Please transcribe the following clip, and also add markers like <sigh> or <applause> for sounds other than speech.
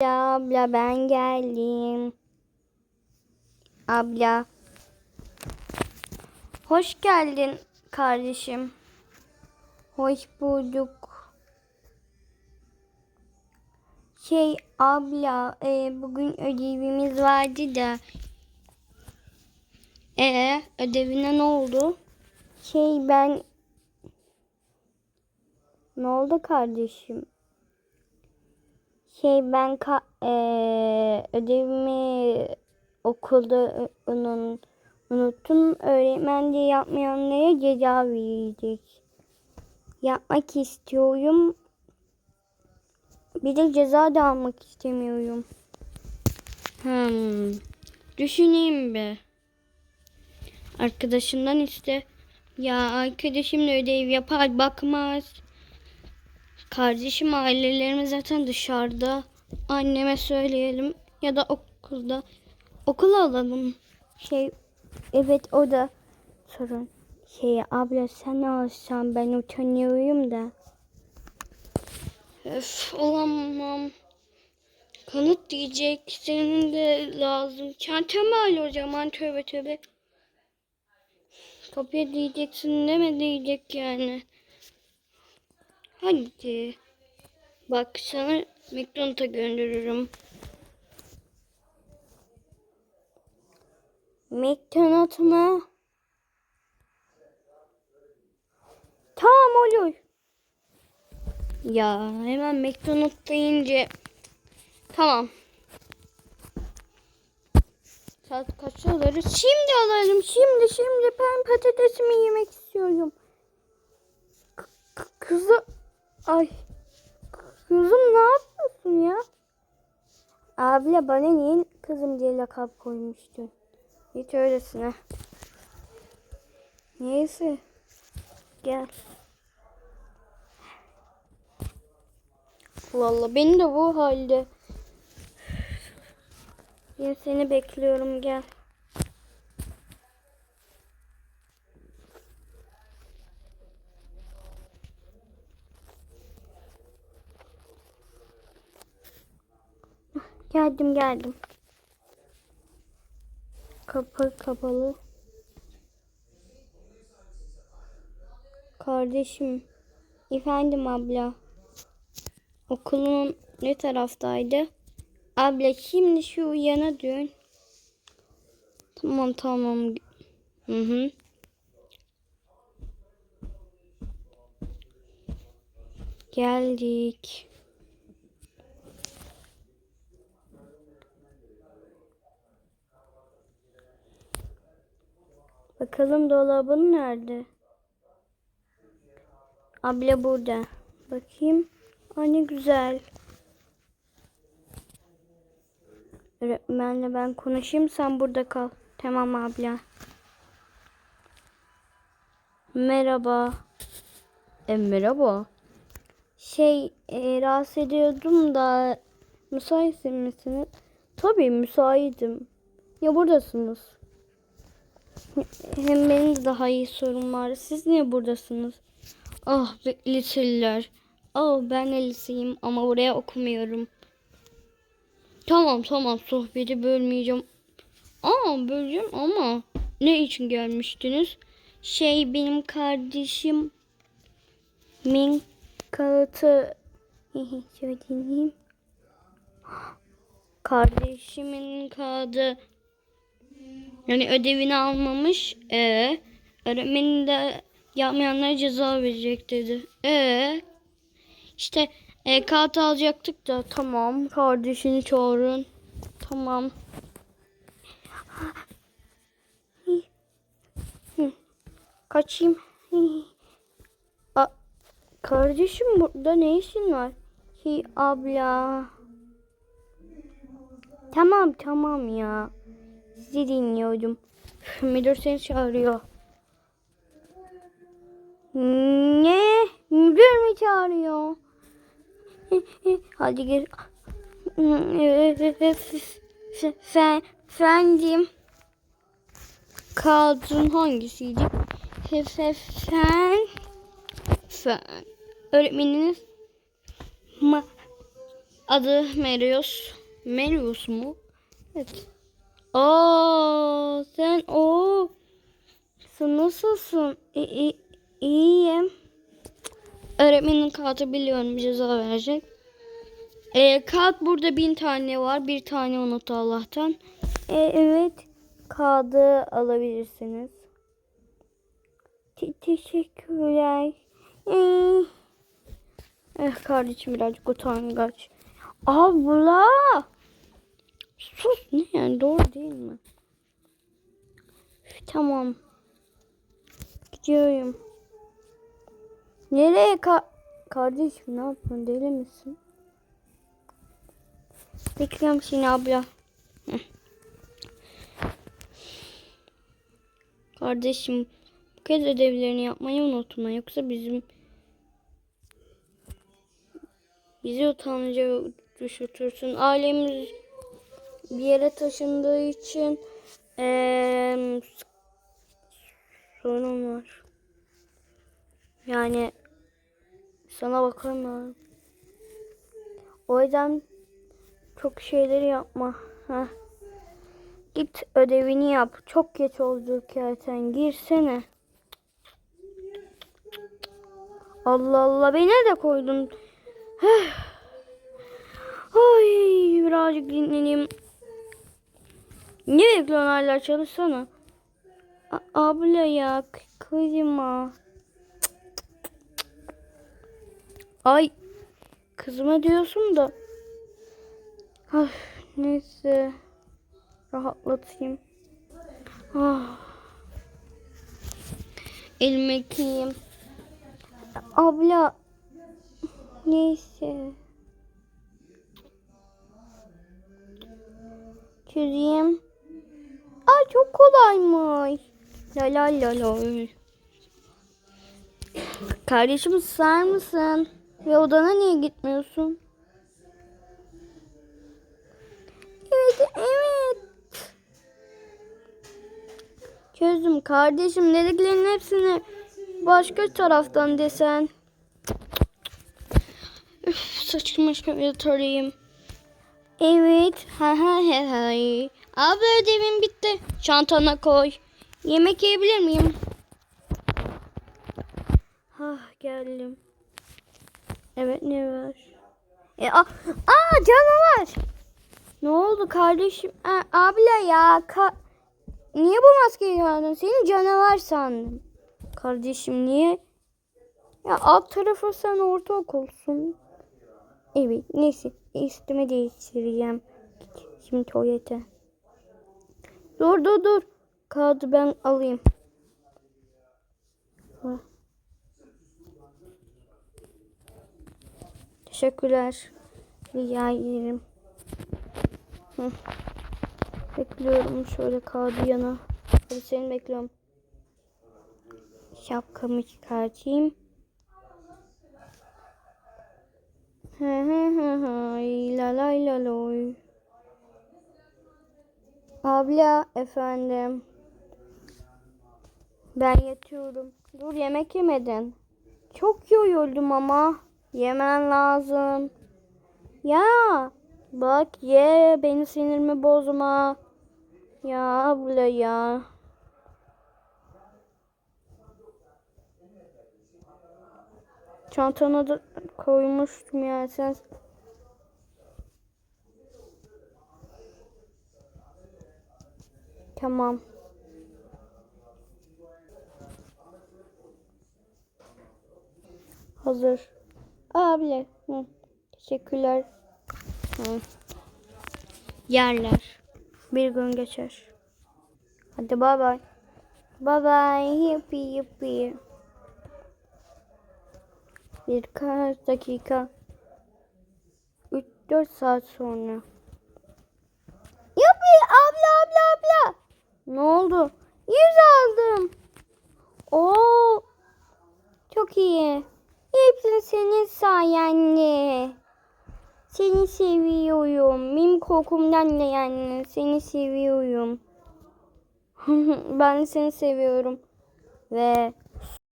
Abla ben geldim. Abla. Hoş geldin kardeşim. Hoş bulduk. Şey abla e, bugün ödevimiz vardı da. E ödevine ne oldu? Şey ben ne oldu kardeşim? Şey ben ka eee, ödevimi okulda unun unuttum. Öğretmen de yapmayanlara ceza verecek. Yapmak istiyorum. Bir de ceza da almak istemiyorum. Hmm. Düşüneyim bir. Arkadaşımdan iste. Ya arkadaşım da ödev yapar bakmaz. Kardeşim ailelerimiz zaten dışarıda. Anneme söyleyelim ya da okulda. Okula alalım. Şey evet o da sorun. Şey abla sen alsan ben utanıyorum da. Öf olamam. Kanıt diyecek. Senin de lazım. Çantamı al o zaman tövbe tövbe. Kopya diyeceksin deme diyecek yani. Hadi. Bak sana McDonald's'a gönderirim. McDonald's mı? Tamam olur. Ya hemen McDonald's deyince tamam. Saat kaçta alırız? Şimdi alalım. Şimdi şimdi ben patatesimi yemek istiyorum. K- kızı ay kızım ne yapıyorsun ya? Abla bana niye kızım diye lakap koymuştun? Hiç öylesine. Neyse. Gel. Vallahi beni de bu halde. Ben seni bekliyorum gel. Geldim geldim. Kapı kapalı. Kardeşim. Efendim abla. Okulun ne taraftaydı? Abla şimdi şu yana dön. Tamam tamam. Hı hı. Geldik. Bakalım dolabın nerede? Abla burada. Bakayım. Aa, ne güzel. Öğretmenle ben konuşayım sen burada kal. Tamam abla. Merhaba. E, merhaba. Şey e, rahatsız ediyordum da müsait misiniz? Tabii müsaitim. Ya buradasınız. Hem benim de daha iyi sorum var. Siz niye buradasınız? Ah liseliler. Ah ben de liseyim ama buraya okumuyorum. Tamam tamam sohbeti bölmeyeceğim. Aa böleceğim ama ne için gelmiştiniz? Şey benim kardeşim min kağıtı şöyle dinleyeyim. Kardeşimin kağıdı yani ödevini almamış. E öğretmenin de yapmayanlara ceza verecek dedi. E işte e, kağıt alacaktık da tamam kardeşini çağırın. Tamam. Kaçayım. A, kardeşim burada ne işin var? Hi abla. Tamam tamam ya. Sizi dinliyordum. <laughs> Müdür seni çağırıyor. Ne? Müdür mü çağırıyor? <laughs> Hadi gir. Fen, <laughs> efendim. Kadın hangisiydi? Fen, fen. Öğretmeniniz Adı Merius. Merius mu? Evet. Aa, sen o. Sen nasılsın? İ, i- iyiyim. Öğretmenin kağıdı biliyorum ceza verecek. E, kağıt burada bin tane var. Bir tane unuttu Allah'tan. E, evet. Kağıdı alabilirsiniz. Te- teşekkürler. Ee, eh kardeşim birazcık utangaç. Abla. Sus ne yani doğru değil mi? Tamam. Gidiyorum. Nereye ka kardeşim ne yapıyorsun deli misin? Bekliyorum seni abla. Kardeşim bu kez ödevlerini yapmayı unutma yoksa bizim bizi utanca düşürtürsün. Ailemiz bir yere taşındığı için eee sorun var. Yani sana bakamıyorum. O yüzden çok şeyleri yapma. Heh. Git ödevini yap. Çok geç oldu zaten. Girsene. Allah Allah beni de koydun. Heh. Ay birazcık dinleneyim. Ne bekliyorsun hala çalışsana. A- abla ya k- kızma. Ay kızma diyorsun da. Ay, neyse. Rahatlatayım. Ah. Elimi yıkayayım. Abla. Neyse. Çözeyim. Ay çok kolaymış. La la la la. Kardeşim sığar mısın? Ve odana niye gitmiyorsun? Evet, evet. Çözdüm kardeşim. Dediklerinin hepsini başka taraftan desen. Üf, saçımı şöyle tarayayım. Evet. Ha ha ha ha. Abi ödevim bitti. Çantana koy. Yemek yiyebilir miyim? Ah geldim. Evet ne var? E, a, aa canavar. Ne oldu kardeşim? A, abla ya. Ka, niye bu maskeyi aldın? Seni canavar sandım. Kardeşim niye? Ya alt tarafı sen ortaokulsun. Evet neyse üstüme değiştireceğim. Şimdi tuvalete. Dur dur dur. Kağıdı ben alayım. Teşekkürler. Rica ederim. Bekliyorum şöyle kağıdı yana. Hadi seni bekliyorum. Şapkamı çıkartayım. Hı hı hı hı. La la la loy. Abla efendim. Ben yatıyorum. Dur yemek yemedin. Çok yoruldum ama. Yemen lazım. Ya bak ye beni sinirimi bozma. Ya abla ya. Çantana da koymuştum ya sen. Tamam. Hazır. Abi. Hı. Teşekkürler. Hı. Yerler. Bir gün geçer. Hadi bay bay. Bay bay. Yuppi yuppi. Birkaç dakika. 3-4 saat sonra. Yuppi abla abla abla. Ne oldu? Yüz aldım. Oo. Çok iyi. Hepsi senin sayende. Seni seviyorum. Benim kokumdan da yani seni seviyorum. <laughs> ben seni seviyorum. Ve